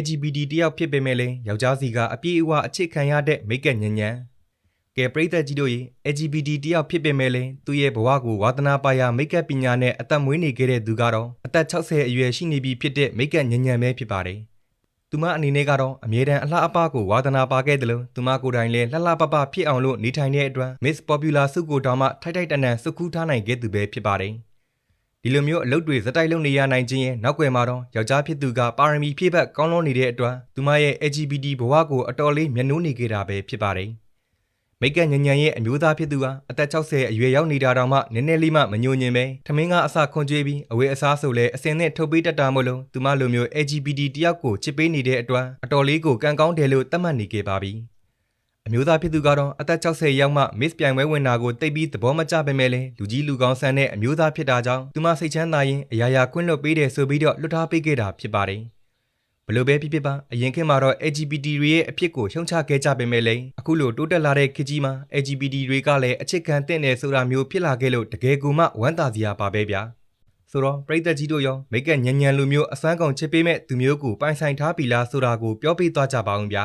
LGBT တယောက်ဖြစ်ပေမဲ့လည်းယောက်ျားစီကအပြည့်အဝအချစ်ခံရတဲ့မိတ်ကညဉ့်ညံကဲပရိသတ်ကြီးတို့ရေ LGBT တယောက်ဖြစ်ပေမဲ့လည်းသူ့ရဲ့ဘဝကိုဝါသနာပါရာမိတ်ကပညာနဲ့အသက်မွေးနေခဲ့တဲ့သူကတော့အသက်60အရွယ်ရှိနေပြီဖြစ်တဲ့မိတ်ကညဉ့်ညံပဲဖြစ်ပါတယ်သူမအနေနဲ့ကတော့အမြဲတမ်းအလှအပကိုဝါသနာပါခဲ့တယ်လို့သူမကိုယ်တိုင်လည်းလှလှပပဖြစ်အောင်လို့နေထိုင်တဲ့အတွက် Miss Popular စုကိုတောင်မှထိုက်ထိုက်တန်တန်စုခူးထားနိုင်ခဲ့သူပဲဖြစ်ပါတယ် ဒီလိုမျိုးအလုပ်တွေဇက်တိုက်လုပ်နေရနိုင်ခြင်းရဲ့နောက်ွယ်မှာတော့ယောက်ျားဖြစ်သူကပါရမီဖြည့်ဘက်ကောင်းလွန်နေတဲ့အတွက်သူမရဲ့ LGBT ဘဝကိုအတော်လေးမျက်နှိုးနေခဲ့တာပဲဖြစ်ပါတယ်မိတ်ကညဉ့်ညံရဲ့အမျိုးသားဖြစ်သူဟာအသက်60အရွယ်ရောက်နေတာတောင်မှနည်းနည်းလေးမှမညိုညင်ပဲထမင်းကအစခွန်ကြွေးပြီးအဝေးအစားဆိုလဲအစင်နဲ့ထုတ်ပေးတတ်တာမို့လို့သူမလိုမျိုး LGBT တယောက်ကိုချစ်ပေးနေတဲ့အတွက်အတော်လေးကိုကံကောင်းတယ်လို့သတ်မှတ်နေခဲ့ပါပြီ အမျိုးသားဖြစ်သူကတော့အသက်60ရောက်မှ Miss ပြိုင်ပွဲဝင်တာကိုတိတ်ပြီးသဘောမကျပေမဲ့လည်းလူကြီးလူကောင်းဆန်းတဲ့အမျိုးသားဖြစ်တာကြောင့်သူမစိတ်ချမ်းသာရင်အရာရာခွင့်လွှတ်ပေးတယ်ဆိုပြီးတော့လွှတ်ထားပေးခဲ့တာဖြစ်ပါတယ်ဘလို့ပဲဖြစ်ဖြစ်ပါအရင်ခေတ်မှာတော့ LGBT တွေရဲ့အဖြစ်ကိုရှုံချခဲ့ကြပေမဲ့လည်းအခုလိုတိုးတက်လာတဲ့ခေတ်ကြီးမှာ LGBT တွေကလည်းအချစ်ခံတဲ့နယ်ဆိုတာမျိုးဖြစ်လာခဲ့လို့တကယ်ကူမှဝမ်းသာစရာပါပဲဗျာဆိုတော့ပရိသတ်ကြီးတို့ရောမိတ်ကညံညံလူမျိုးအစွမ်းကုန်ချစ်ပေးမဲ့သူမျိုးကိုပိုင်ဆိုင်ထားပြီလားဆိုတာကိုပြောပြသွားကြပါဦးဗျာ